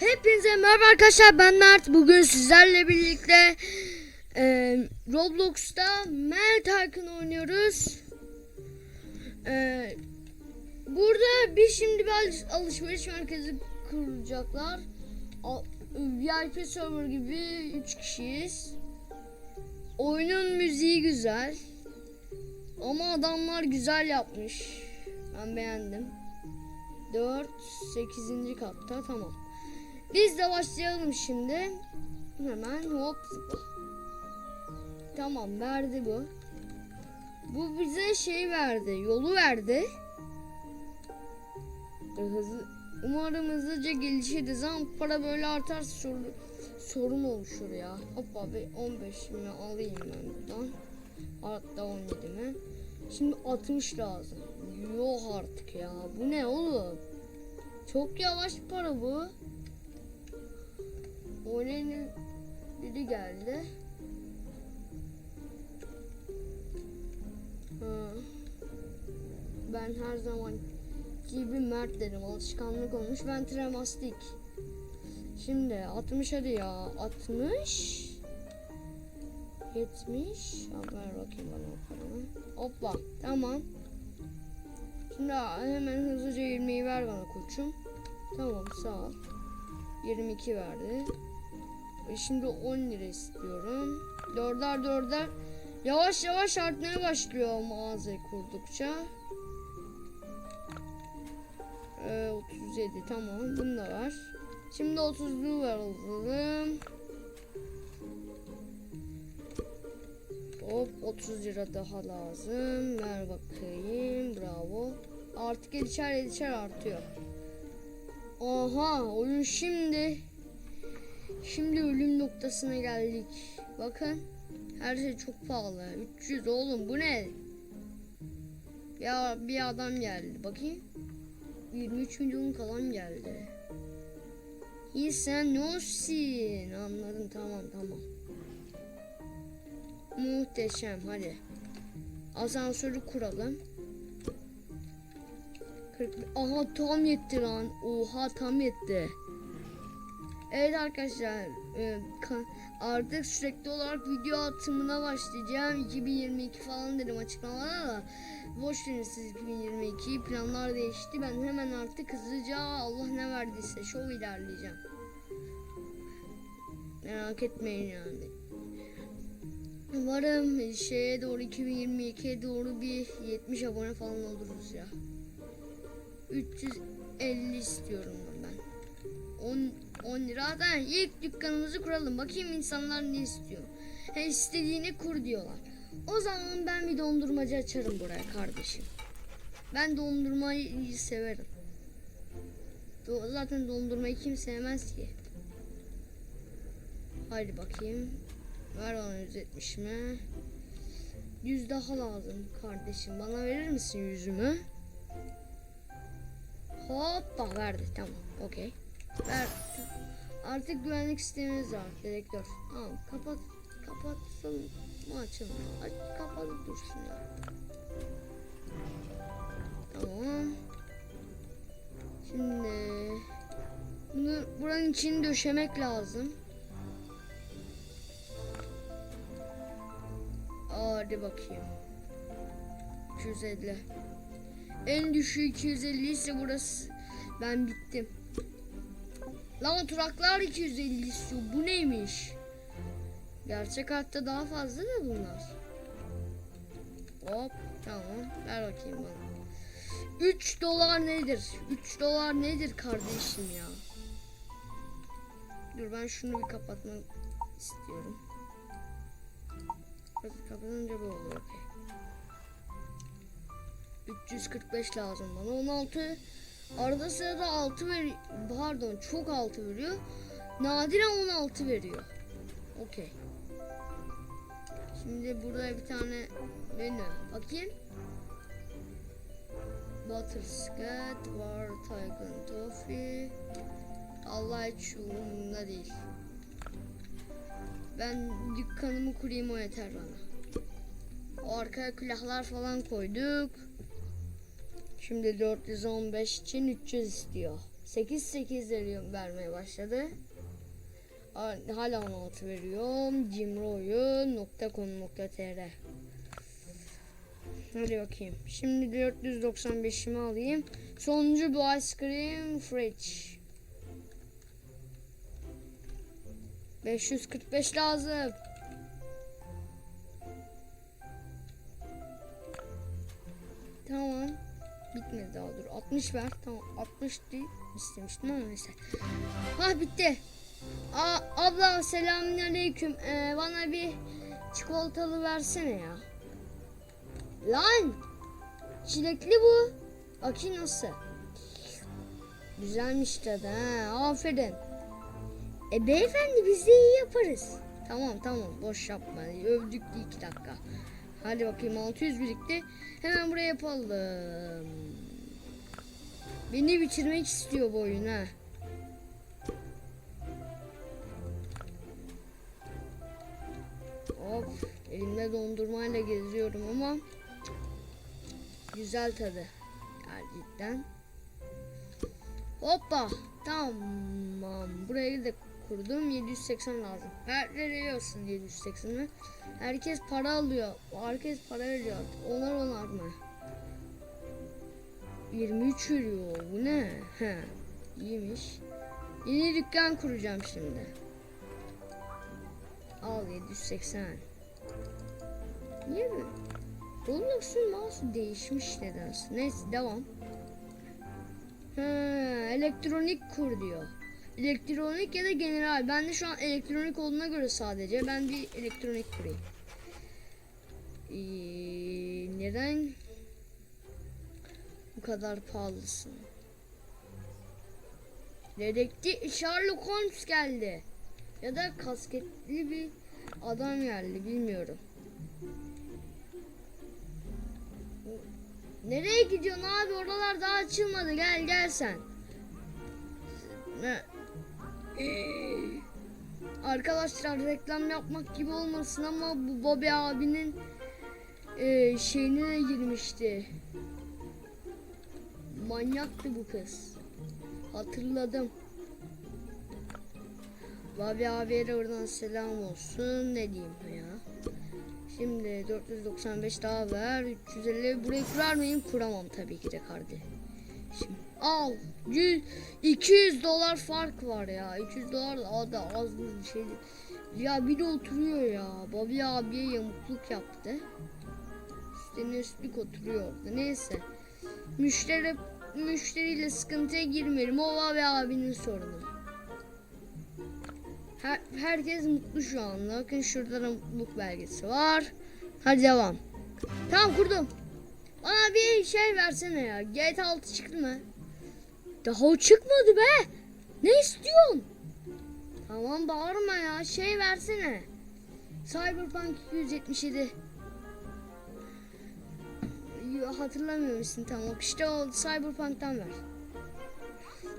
Hepinize merhaba arkadaşlar ben Mert. Bugün sizlerle birlikte e, Roblox'ta Mert Hakan oynuyoruz. E, burada bir şimdi bir alış- alışveriş merkezi kuracaklar. A- VIP server gibi 3 kişiyiz. Oyunun müziği güzel. Ama adamlar güzel yapmış. Ben beğendim. 4 8. katta tamam. Biz de başlayalım şimdi. Hemen hop. Tamam verdi bu. Bu bize şey verdi. Yolu verdi. E, Hızlı, umarım hızlıca gelişiriz ama para böyle artarsa sorun, sorun oluşur ya. Hop abi 15 mi alayım ben buradan. Hatta 17 mi? Şimdi 60 lazım. Yok artık ya. Bu ne oğlum? Çok yavaş para bu. Oynayanın biri geldi. Ha. Ben her zaman gibi Mert derim. Alışkanlık olmuş. Ben tremastik. Şimdi 60 hadi ya. 60 70 Ha, Ver bakayım bana o paranı. Hoppa. Tamam. Şimdi hemen hızlıca 20'yi ver bana koçum. Tamam sağ ol. 22 verdi. E, Şimdi 10 lira istiyorum. Dörder dörder. Yavaş yavaş artmaya başlıyor mağazayı kurdukça. Ee, 37 tamam bunu da ver. Şimdi 30'luğu ver alalım. Hop 30 lira daha lazım. Ver bakayım. Bravo. Artık elişer elişer artıyor. Aha oyun şimdi Şimdi ölüm noktasına geldik. Bakın her şey çok pahalı. 300 oğlum bu ne? Ya bir adam geldi. Bakayım. 23 milyon kalan geldi. İyi sen ne olsun? Anladım tamam tamam. Muhteşem hadi. Asansörü kuralım. 40 Aha tam yetti lan. Oha tam yetti. Evet arkadaşlar e, artık sürekli olarak video atımına başlayacağım. 2022 falan dedim açıklamada da. Boş verin siz 2022 planlar değişti. Ben hemen artık hızlıca Allah ne verdiyse şov ilerleyeceğim. Merak etmeyin yani. Umarım şeye doğru 2022'ye doğru bir 70 abone falan oluruz ya. 350 istiyorum 10 10 lira da ilk dükkanımızı kuralım. Bakayım insanlar ne istiyor. He istediğini kur diyorlar. O zaman ben bir dondurmacı açarım buraya kardeşim. Ben dondurmayı severim. Do- Zaten dondurmayı kim sevmez ki. Haydi bakayım. Ver bana 170 mi? 100 daha lazım kardeşim. Bana verir misin yüzümü? Hoppa verdi. Tamam. Okey. Ver. Artık güvenlik sistemimiz var. Dedektör. Tamam. Kapat. Kapatsın mı açılır? Aç, kapalı dursun ya. Tamam. Şimdi bunu buranın içini döşemek lazım. Hadi bakayım. 250. En düşüğü 250 ise burası. Ben bittim. Lan oturaklar 250 istiyor. Bu neymiş? Gerçek hayatta daha fazla da bunlar. Hop tamam. Ver bakayım bana. 3 dolar nedir? 3 dolar nedir kardeşim ya? Dur ben şunu bir kapatmak istiyorum. Kapanınca bu oluyor. okey. 345 lazım bana. 16 Arada sırada 6 ver pardon çok 6 veriyor. Nadiren 16 veriyor. Okey. Şimdi burada bir tane menü. Bakayım. Butterscotch var. Tycoon Toffee. Allah hiç umurumda değil. Ben dükkanımı kurayım o yeter bana. O arkaya külahlar falan koyduk. Şimdi 415 için 300 istiyor. 8 8 veriyor vermeye başladı. Hala 16 veriyorum. Cimroyun.com.tr Hadi bakayım. Şimdi 495'imi alayım. Sonuncu bu ice cream fridge. 545 lazım. Bitmedi daha dur. 60 ver. Tamam 60 değil istemiştim ama neyse. Ha bitti. Aa, abla selamünaleyküm. Ee, bana bir çikolatalı versene ya. Lan! Çilekli bu. Bakayım nasıl. Güzelmiş tadı ha. Aferin. E beyefendi biz de iyi yaparız. Tamam tamam boş yapma. Övdük de iki dakika. Hadi bakayım 600 birikti. Hemen buraya yapalım. Beni bitirmek istiyor bu oyun ha. Hop elimde dondurmayla geziyorum ama güzel tadı. Cidden. Hoppa tamam burayı da kurdum 780 lazım. Her veriyorsun 780'i. Herkes para alıyor. Herkes para veriyor. Onar onar mı? 23 veriyor. Bu ne? He. İyiymiş. Yeni dükkan kuracağım şimdi. Al 780. Niye böyle? Roblox'un mouse değişmiş nedense. Neyse devam. Ha, elektronik kur diyor. Elektronik ya da general. Ben de şu an elektronik olduğuna göre sadece ben bir elektronik kurayım. Ee, neden bu kadar pahalısın? Dedektif Sherlock Holmes geldi. Ya da kasketli bir adam geldi bilmiyorum. Nereye gidiyorsun abi? Oralar daha açılmadı. Gel gel sen. Arkadaşlar reklam yapmak gibi olmasın ama bu Bobby abinin e, şeyine girmişti. Manyaktı bu kız. Hatırladım. Bobby abiye oradan selam olsun. Ne diyeyim ya. Şimdi 495 daha ver. 350 burayı kurar mıyım? Kuramam tabii ki de kardeşim. Al. 100, 200 dolar fark var ya. 200 dolar da da az bir şey. Ya bir de oturuyor ya. Bobby abiye yamukluk yaptı. Üstüne üstlük oturuyor. Neyse. Müşteri müşteriyle sıkıntıya girmeyelim. O Bobby abinin sorunu. Her, herkes mutlu şu anda. Bakın şurada da mutluluk belgesi var. Hadi devam. Tamam kurdum. Bana bir şey versene ya. GTA 6 çıktı mı? Daha o çıkmadı be. Ne istiyorsun? Tamam bağırma ya. Şey versene. Cyberpunk 277. Yo, Hatırlamıyormuşsun tamam. İşte o Cyberpunk'tan ver.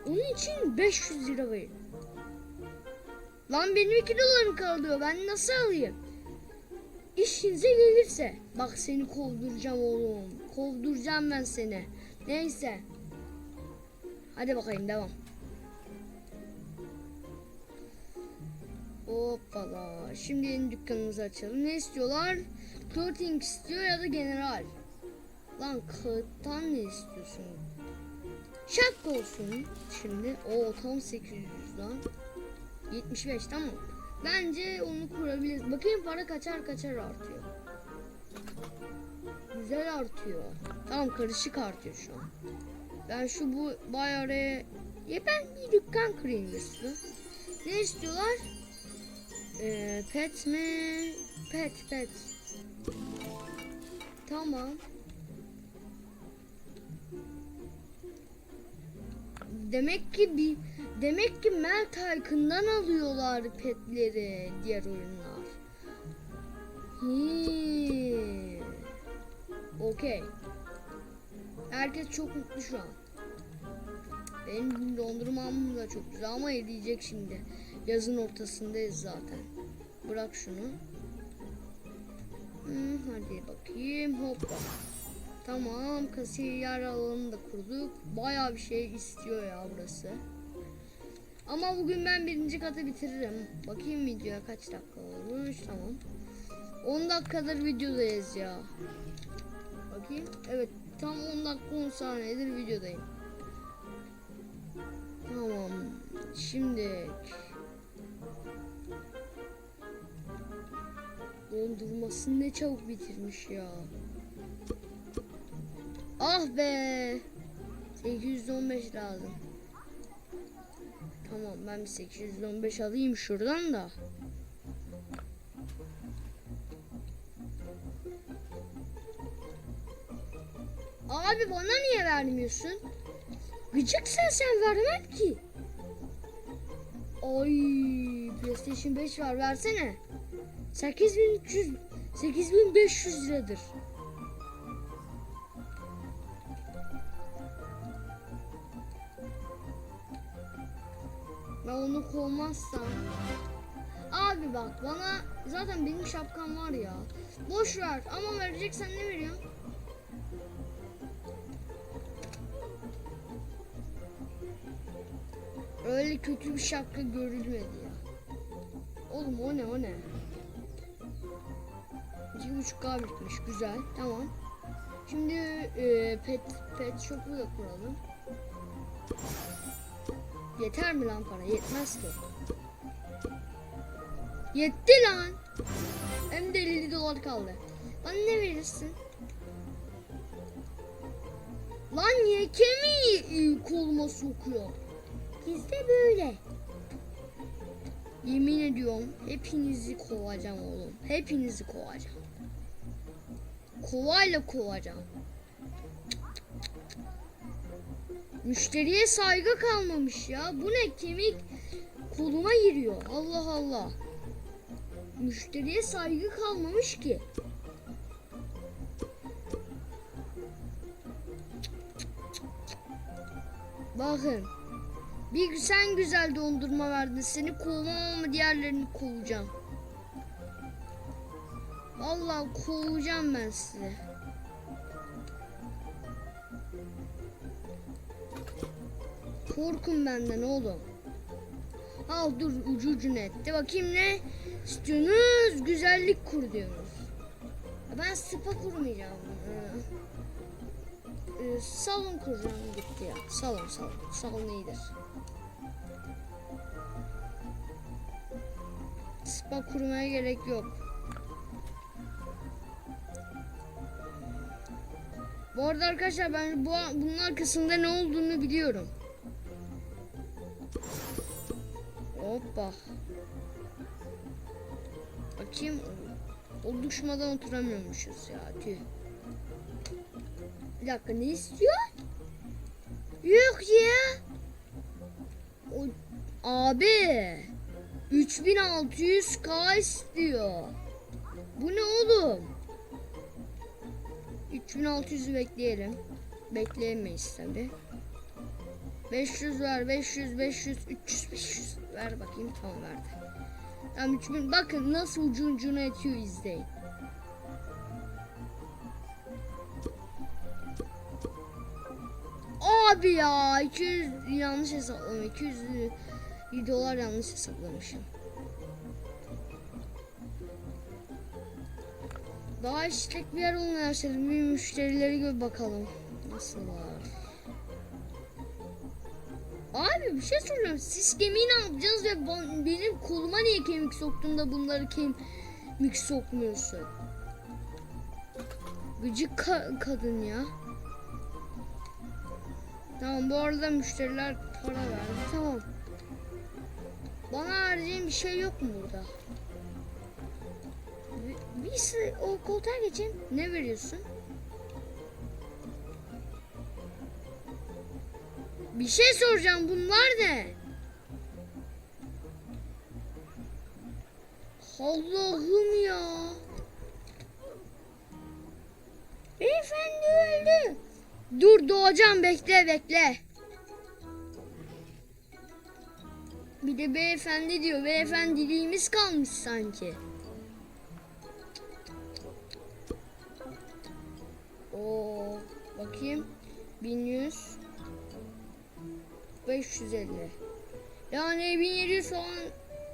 Onun için 500 lira verin. Lan benim 2 dolarım kalıyor. Ben nasıl alayım? İşinize gelirse. Bak seni kovduracağım oğlum. Kovduracağım ben seni. Neyse. Hadi bakayım devam. Hoppala. Şimdi yeni dükkanımızı açalım. Ne istiyorlar? Clothing istiyor ya da general. Lan kağıttan ne istiyorsun? Şapka olsun. Şimdi o tam 800 lan. 75 tamam. Bence onu kurabiliriz. Bakayım para kaçar kaçar artıyor. Güzel artıyor. Tamam karışık artıyor şu an. Ben şu bu bay araya ya ben bir dükkan kurayım üstü. Ne istiyorlar? Ee, pet mi? Pet pet. Tamam. Demek ki bir demek ki Mel Tycoon'dan alıyorlar petleri diğer oyunlar. Hmm. Okey. Herkes çok mutlu şu an. Benim dondurmam da çok güzel ama eriyecek şimdi. Yazın ortasındayız zaten. Bırak şunu. Hmm, hadi bakayım hoppa. Tamam kasiyer alanını da kurduk. Bayağı bir şey istiyor ya burası. Ama bugün ben birinci katı bitiririm. Bakayım videoya kaç dakika olmuş. Tamam. 10 dakikadır videodayız ya. Bakayım. Evet tam 10 dakika 10 saniyedir videodayım. Tamam. Şimdi dondurmasını ne çabuk bitirmiş ya. Ah be. 815 lazım. Tamam ben bir 815 alayım şuradan da. Abi bana niye vermiyorsun? Gıcıksın sen vermem ki. Ay PlayStation 5 var versene. 8300 8500 liradır. Kovmazsam. Abi bak bana zaten benim şapkam var ya. Boş ver ama vereceksen ne veriyorsun? Öyle kötü bir şapka görülmedi ya. Oğlum o ne o ne? 2.5K bitmiş güzel tamam. Şimdi e, pet pet shop'u da kuralım. Yeter mi lan para? Yetmez ki. Yetti lan. Hem de 50 dolar kaldı. Bana ne verirsin? Lan niye kemiği koluma sokuyor? Bizde böyle. Yemin ediyorum hepinizi kovacağım oğlum. Hepinizi kovacağım. Kovayla kovacağım. Müşteriye saygı kalmamış ya. Bu ne kemik koluma giriyor. Allah Allah. Müşteriye saygı kalmamış ki. Bakın. Bir sen güzel dondurma verdin. Seni kovmam ama diğerlerini kovacağım. Vallahi kovacağım ben sizi. Korkun benden oğlum. Al dur ucu ucuna etti. Bakayım ne istiyorsunuz? Güzellik kur diyorsunuz. Ben spa kurmayacağım. Ee, e, salon kuracağım gitti ya. Salon salon. Salon iyidir. Spa kurmaya gerek yok. Bu arada arkadaşlar ben bu bunun arkasında ne olduğunu biliyorum. Hoppa. Bakayım. O düşmadan oturamıyormuşuz ya. Tüh. Bir dakika ne istiyor? Yok ya. O, abi. 3600k istiyor. Bu ne oğlum? 3600'ü bekleyelim. Bekleyemeyiz tabi. 500 ver, 500, 500, 300, 500 ver bakayım tamam verdi. Tamam 3000 bakın nasıl ucu ucuna etiyor izleyin. Abi ya 200 yanlış hesapladım 200 dolar yanlış hesaplamışım. Daha işlek bir yer olmayan yaşadım. Bir müşterileri gör bakalım. Nasıl var? Abi bir şey soruyorum. Siz kemiği ne yapacaksınız ve benim koluma niye kemik soktun da bunları kemik sokmuyorsun? Gıcık ka- kadın ya. Tamam bu arada müşteriler para verdi. Tamam. Bana vereceğin bir şey yok mu burada? Bir, bir sı- o koltuğa geçin. Ne veriyorsun? Bir şey soracağım. Bunlar ne? Allah'ım ya. Beyefendi öldü. Dur doğacağım bekle bekle. Bir de beyefendi diyor. Beyefendiliğimiz kalmış sanki. Oo, bakayım. 1100 550 yani 1700 falan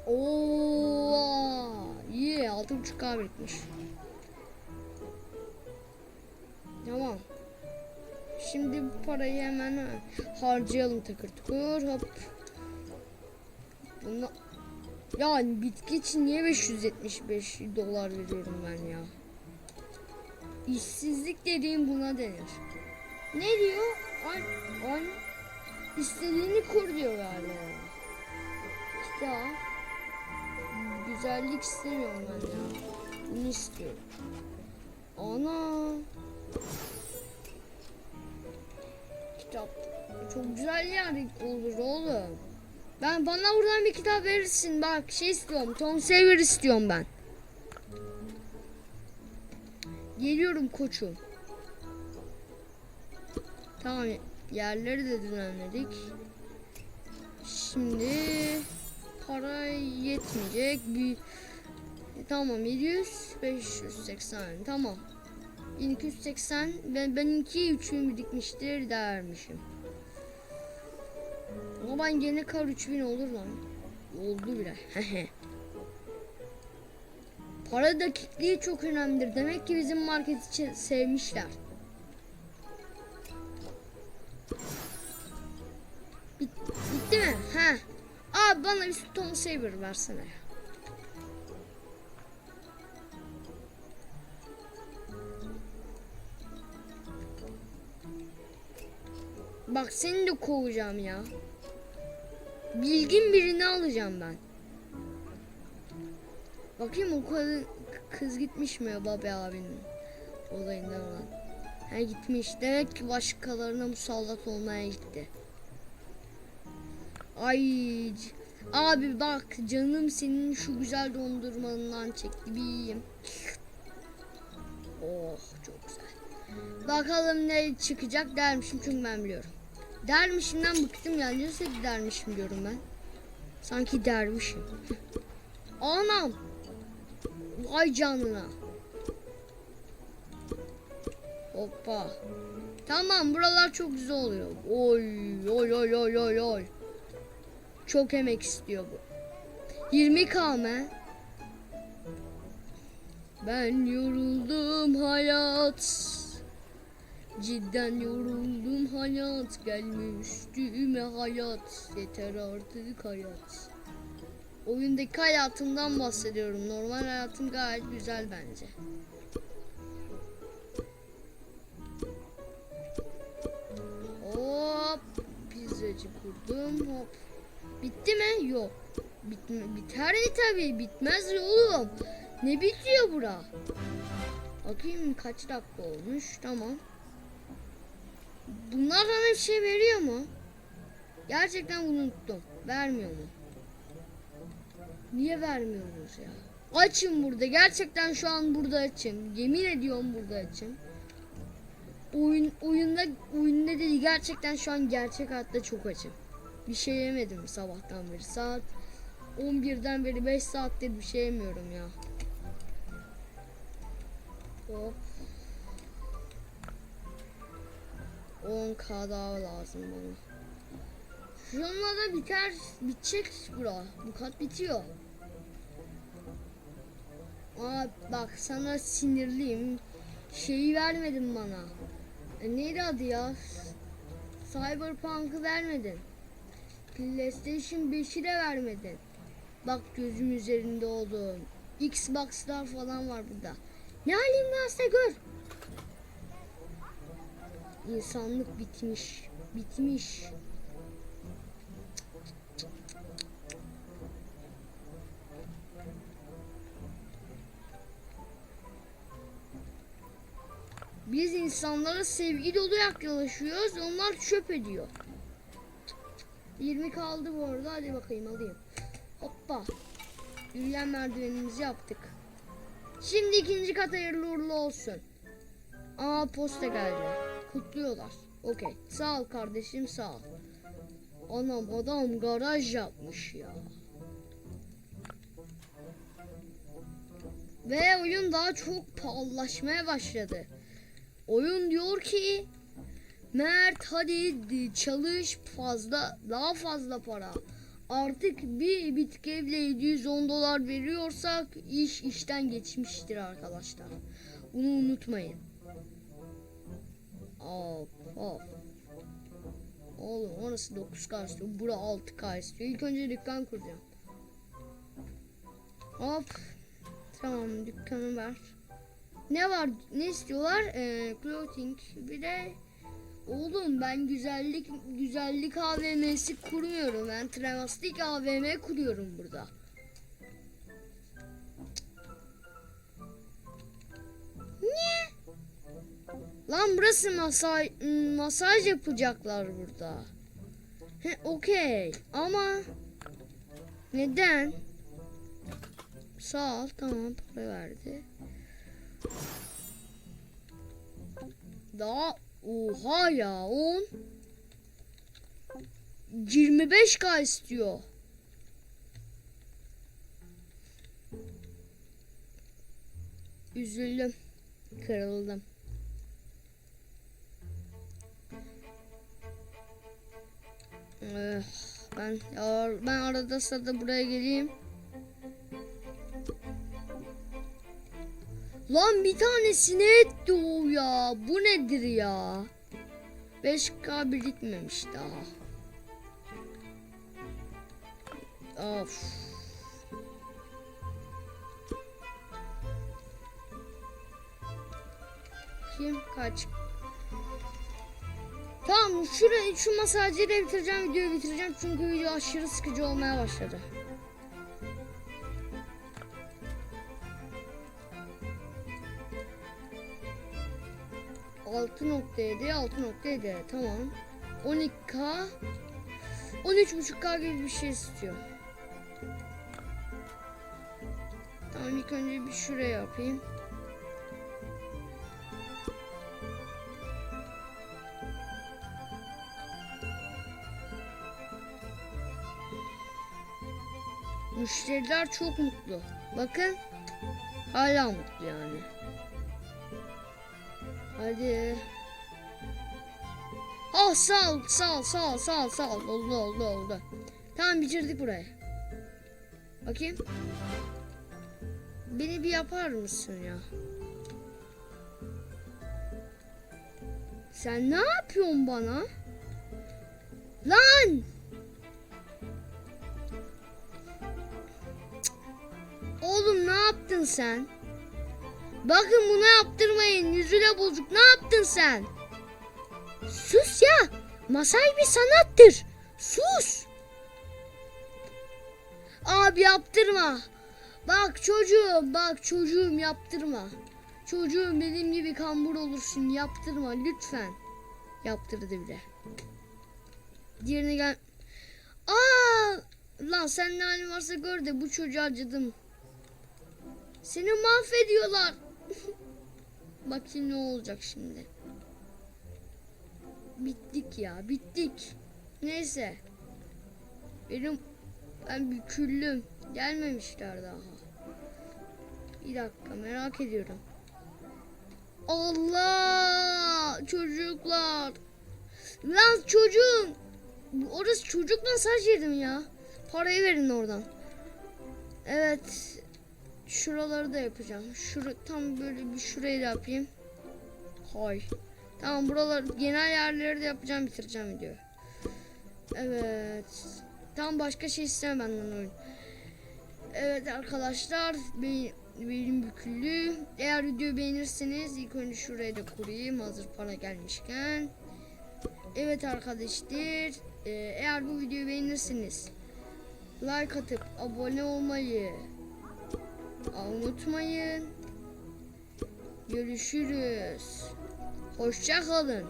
Oo, iyi 6.5k birikmiş. Tamam. Şimdi bu parayı hemen ha, harcayalım takır tukur hop. Buna ya bitki için niye 575 dolar veriyorum ben ya? İşsizlik dediğim buna denir. Ne diyor? An, an istediğini kur diyor galiba. İşte güzellik istemiyorum ben ya. Bunu istiyorum. Ana. Kitap. Çok güzel yer olur oğlum. Ben bana buradan bir kitap verirsin. Bak şey istiyorum. Tom Sawyer istiyorum ben. Geliyorum koçum. Tamam yerleri de düzenledik. Şimdi para yetmeyecek. Bir tamam 700 580 tamam. 1280 ben benimki 3000 birikmiştir dermişim. Ama ben gene kar 3000 olur lan. Oldu bile. Para dakikliği çok önemlidir. Demek ki bizim market için sevmişler. Bitti mi? Ha. Abi bana bir Tom Saver versene. Bak seni de kovacağım ya. Bilgin birini alacağım ben. Bakayım o kadın kız gitmiş mi Babi abinin olayından olan. Ha gitmiş. Demek ki başkalarına musallat olmaya gitti. Ay abi bak canım senin şu güzel dondurmandan çekti bir yiyeyim. Oh çok güzel. Bakalım ne çıkacak dermişim çünkü ben biliyorum. Dermişimden bıktım ya. Nasıl dermişim diyorum ben. Sanki dermişim. Anam. Vay canına. Hoppa. Tamam buralar çok güzel oluyor. Oy oy oy oy oy oy. Çok emek istiyor bu. 20 km. Ben yoruldum hayat. Cidden yoruldum hayat. Gelme üstüme hayat. Yeter artık hayat. Oyundaki hayatımdan bahsediyorum. Normal hayatım gayet güzel bence. Hop. Pizzacı kurdum. Hop. Bitti mi? Yok. Bitme, biter mi tabii? Bitmez ya oğlum. Ne bitiyor bura? Bakayım kaç dakika olmuş. Tamam. Bunlar bana bir şey veriyor mu? Gerçekten unuttum. Vermiyor mu? Niye vermiyoruz ya? Açım burada. Gerçekten şu an burada açım. Yemin ediyorum burada açım. Oyun oyunda oyunda değil gerçekten şu an gerçek hayatta çok açım. Bir şey yemedim sabahtan beri. Saat 11'den beri 5 saattir bir şey yemiyorum ya. Hop. 10k daha lazım bana. Şununla da biter, bitecek bura. Bu kat bitiyor. Aa bak sana sinirliyim. Şeyi vermedin bana. E, neydi adı ya? Cyberpunk'ı vermedin. PlayStation 5'i de vermedin. Bak gözüm üzerinde oldun. Xbox'lar falan var burada. Ne halim varsa gör. İnsanlık bitmiş. Bitmiş. Biz insanlara sevgi dolu yaklaşıyoruz. Onlar çöp ediyor. 20 kaldı bu arada. Hadi bakayım alayım. Hoppa. Yürüyen merdivenimizi yaptık. Şimdi ikinci kat hayırlı uğurlu olsun. Aa posta geldi. Kutluyorlar. Okey. Sağ ol kardeşim sağ ol. Anam adam garaj yapmış ya. Ve oyun daha çok pahalılaşmaya başladı. oyun diyor ki Mert hadi çalış fazla daha fazla para. Artık bir bitki evle 710 dolar veriyorsak iş işten geçmiştir arkadaşlar. Bunu unutmayın. Hop hop. Oğlum orası 9K istiyor. Bura 6K istiyor. İlk önce dükkan kuracağım. Hop. Tamam dükkanı ver. Ne var? Ne istiyorlar? Ee, clothing. Bir de Oğlum ben güzellik güzellik AVM'si kurmuyorum. Ben travestik AVM kuruyorum burada. Ne? Lan burası masaj masaj yapacaklar burada. He okey ama neden? Sağ ol tamam para verdi. Daha oha ya 10 25k istiyor. Üzüldüm. Kırıldım. Eh, ben ben arada sırada buraya geleyim. Lan bir tanesine etti o ya. Bu nedir ya? 5K birikmemiş daha. Of. Kim kaç? Tamam şurayı şu masajı da bitireceğim videoyu bitireceğim çünkü video aşırı sıkıcı olmaya başladı. Altı nokta yedi, altı nokta yedi. Tamam. 12K 13.5K gibi bir şey istiyor. Tamam ilk önce bir şuraya yapayım. Müşteriler çok mutlu. Bakın. Hala mutlu yani. Hadi. Ah sağ ol, sağ ol, sağ ol, sağ ol, sağ ol. Oldu, oldu, oldu. Tamam bitirdik burayı. Bakayım. Beni bir yapar mısın ya? Sen ne yapıyorsun bana? Lan! Oğlum ne yaptın sen? Bakın bunu yaptırmayın. Yüzüne bozuk. Ne yaptın sen? Sus ya. Masaj bir sanattır. Sus. Abi yaptırma. Bak çocuğum, bak çocuğum yaptırma. Çocuğum benim gibi kambur olursun. Yaptırma lütfen. Yaptırdı bile. Diğerine gel. Aa! Lan sen ne halin varsa gör de bu çocuğa acıdım. Seni mahvediyorlar. Bakayım ne olacak şimdi. Bittik ya, bittik. Neyse. Benim ben büküldüm. Gelmemişler daha. Bir dakika merak ediyorum. Allah! Çocuklar. Lan çocuğum. Orası çocuk masaj yedim ya. Parayı verin oradan. Evet. Şuraları da yapacağım. Şura tam böyle bir şurayı da yapayım. Hay. Tamam buralar genel yerleri de yapacağım bitireceğim videoyu. Evet. Tam başka şey istemem benden oyun. Evet arkadaşlar benim, benim büküllü. Eğer videoyu beğenirseniz ilk önce şurayı da kurayım hazır para gelmişken. Evet arkadaşlar e, eğer bu videoyu beğenirseniz like atıp abone olmayı unutmayın. Görüşürüz. Hoşça kalın.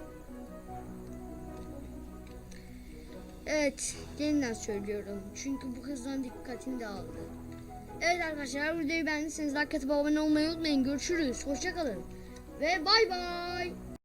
Evet, yeniden söylüyorum. Çünkü bu kızdan dikkatim dağıldı. Evet arkadaşlar, videoyu beğendiyseniz like atıp abone olmayı unutmayın. Görüşürüz. Hoşça kalın. Ve bay bay.